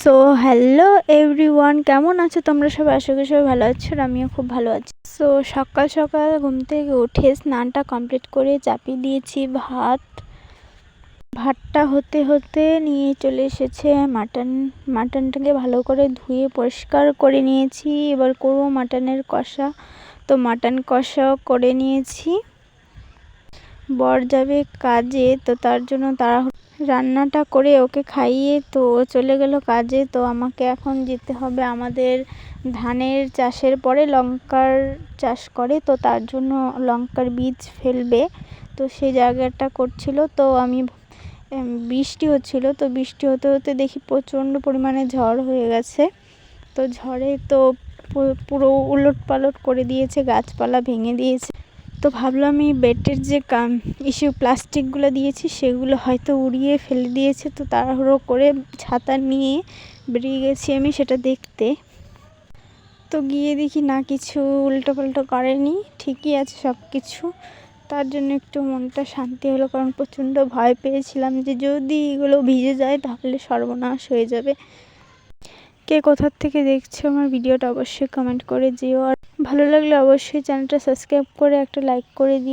So hello everyone কেমন আছো তোমরা সবাই? আশা করি সবাই ভালো আছো আমিও খুব ভালো আছি। সো সকাল সকাল ঘুম থেকে উঠে স্নানটা কমপ্লিট করে চাপিয়ে দিয়েছি, ভাত। ভাতটা হতে হতে নিয়ে চলে এসেছে মাটন। মাটনটাকে ভালো করে ধুয়ে পরিষ্কার করে নিয়েছি। এবার করব মাটনের কষা। তো মাটন কষাও করে নিয়েছি। বর যাবে কাজে, তো তার জন্য তারা রান্নাটা করে ওকে খাইয়ে তো ও চলে গেল কাজে। তো আমাকে এখন যেতে হবে আমাদের ধানের চাষের পরে, লঙ্কার চাষ করে। তো তার জন্য লঙ্কার বীজ ফেলবে। তো সেই জায়গাটা করছিল। তো আমি বৃষ্টি হচ্ছিল। তো বৃষ্টি হতে হতে দেখি প্রচণ্ড পরিমাণে ঝড় হয়ে গেছে। তো ঝড়ে তো পুরো উলট পালট করে দিয়েছে, গাছপালা ভেঙে দিয়েছে। তো ভাবলাম এই বেটের যে কাম ইস্যু প্লাস্টিকগুলো দিয়েছি, সেগুলো হয়তো উড়িয়ে ফেলে দিয়েছে। তো তাড়াহুড়ো করে ছাতা নিয়ে বেরিয়ে গেছি আমি সেটা দেখতে। তো গিয়ে দেখি না, কিছু উল্টো পাল্টো করেনি, ঠিকই আছে সব কিছু তার জন্য একটু মনটা শান্তি হলো, কারণ প্রচণ্ড ভয় পেয়েছিলাম যে যদি এগুলো ভিজে যায় তাহলে সর্বনাশ হয়ে যাবে। কে কোথার থেকে দেখছ আমার ভিডিওটা অবশ্যই কমেন্ট করে যেও আর ভালো লাগলে অবশ্যই চ্যানেলটা সাবস্ক্রাইব করে একটা লাইক করে দিও।